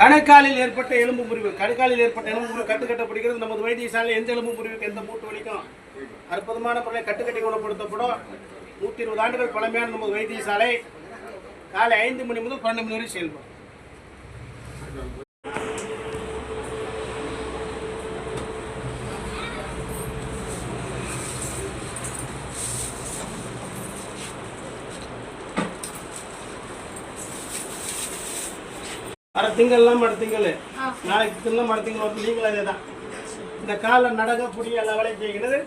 கணக்காலில் ஏற்பட்ட எலும்பு முறிவு. கணக்காலில் ஏற்பட்ட எலும்பு முறிவு கட்டுக்கட்டப்படுகிறது நமது வைத்தியசாலை எந்த எலும்பு முறிவுக்கு எந்த மூட்டு வலிக்கும்? அற்புதமான முறையில் கட்டுக்கட்டி குணப்படுத்தப்படும். நூற்றி இருபது ஆண்டுகள் பழமையான நமது வைத்தியசாலை. காலை ஐந்து மணி முதல் பன்னெண்டு மணி வரை செயல்படும். அரை திங்கள்லாம் மறு திங்கள். நாளைக்கு திங்கள் மறு திங்கள் வந்து நீங்களும் அதே தான் இந்த காலில் நடக்க புடிய எல்லா வேலையும் செய்கிறது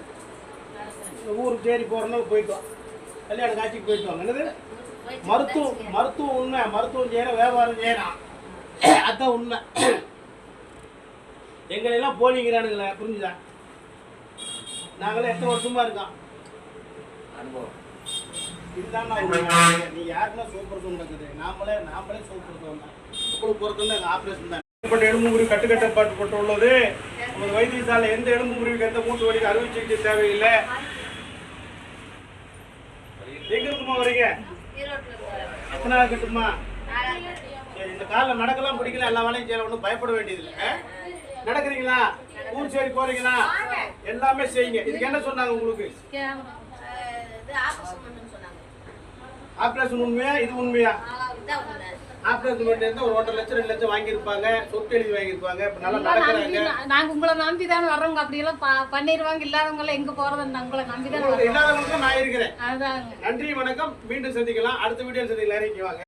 இந்த ஊருக்கு தேடி போகிறோம்னா போயிட்டோம் கல்யாண காட்சிக்கு போயிட்டு வாங்க என்னது மருத்துவம் மருத்துவம் உண்மை. மருத்துவம் செய்யணும் வியாபாரம் செய்யணும் அதான் உண்மை. எங்களை எல்லாம் போலிங்கிறானுங்களே புரிஞ்சுதா? நாங்களே எத்தனை வருஷமா இருக்கோம்? இதுதான் நான். நீ யாருன்னா சூப்பர் நடக்குது நாமளே நாமளே சூப்பர் தான் உங்களுக்கு பொறுத்தவரை எங்கள் ஆப்ரேஷன் தான். இப்படி எலும்பு முறிவு கட்டுக்கட்டப்பட்டு உள்ளது நமது வைத்தியசாலை எந்த எலும்பு முறிவுக்கு எந்த மூட்டு வலிக்கு அறுவை சிகிச்சை தேவையில்லை. எங்க இருக்குமா வரீங்க எத்தனை நாள் கட்டுமா? சரி இந்த காலில் நடக்கலாம் பிடிக்கல எல்லா வேலையும் செய்யலாம் ஒன்றும் பயப்பட வேண்டியதில்லை? நடக்கிறீங்களா? ஊர் சைடு போறீங்களா? எல்லாமே செய்யுங்க. இதுக்கு என்ன சொன்னாங்க உங்களுக்கு? ஆப்ரேஷன் உண்மையா? இது உண்மையா? பண்ணிட்டு ஒரு ஒன்றரை லட்சம் ரெண்டு லட்சம் வாங்கியிருப்பாங்க. சொத்து எழுதி வாங்கியிருப்பாங்க. இப்ப நல்லா நடக்கிறாங்க. நாங்க உங்களை நம்பி தானே வர்றோங்க அப்படியெல்லாம் பண்ணிடுவாங்க இல்லாதவங்க எல்லாம் எங்க போறது உங்களை நம்பி தானே இல்லாதவங்களுக்கு நான் இருக்கிறேன். அதாங்க. நன்றி வணக்கம். மீண்டும் சந்திக்கலாம். அடுத்த வீடியோ சந்திக்கலாம். இறங்கி வாங்க.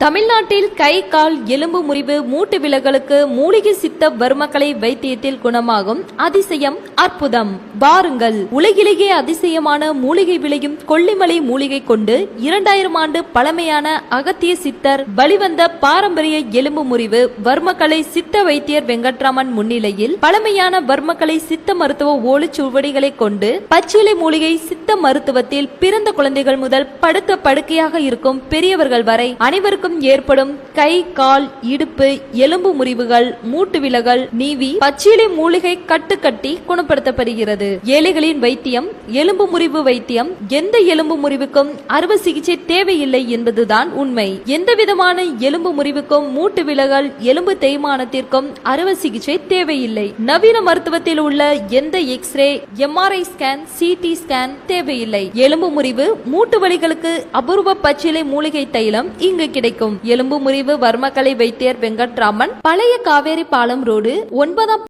தமிழ்நாட்டில் கை கால் எலும்பு முறிவு மூட்டு விலகலுக்கு மூலிகை சித்த வர்மக்கலை வைத்தியத்தில் குணமாகும் அதிசயம் அற்புதம். பாருங்கள் உலகிலேயே அதிசயமான மூலிகை விளையும் கொல்லிமலை மூலிகை கொண்டு இரண்டாயிரம் ஆண்டு பழமையான அகத்திய சித்தர் வழிவந்த பாரம்பரிய எலும்பு முறிவு வர்மக்கலை சித்த வைத்தியர் வெங்கட்ராமன் முன்னிலையில் பழமையான வர்மக்கலை சித்த மருத்துவ ஓலைச்சுவடிகளை கொண்டு பச்சிலை மூலிகை சித்த மருத்துவத்தில் பிறந்த குழந்தைகள் முதல் படுத்த படுக்கையாக இருக்கும் பெரியவர்கள் வரை அனைவருக்கும் ஏற்படும் கை கால் இடுப்பு எலும்பு முறிவுகள் மூட்டு விலகல் நீவி பச்சிலை மூலிகை கட்டுக்கட்டி குணப்படுத்தப்படுகிறது. ஏழைகளின் வைத்தியம் எலும்பு முறிவு வைத்தியம் எந்த எலும்பு முறிவுக்கும் அறுவை சிகிச்சை தேவையில்லை என்பதுதான் உண்மை. எந்த விதமான எலும்பு முறிவுக்கும் மூட்டு விலகல் எலும்பு தேய்மானத்திற்கும் அறுவை சிகிச்சை தேவையில்லை. நவீன மருத்துவத்தில் உள்ள எந்த x ray MRI scan CT scan தேவையில்லை. எலும்பு முறிவு மூட்டு வலிகளுக்கு அபூர்வ பச்சிலை மூலிகை தைலம் இங்கு கிடைக்கும். கிடைக்கும் எலும்பு முறிவு வர்மக்கலை வைத்தியர் வெங்கட்ராமன் பழைய காவேரி பாலம் ரோடு ஒன்பதாம்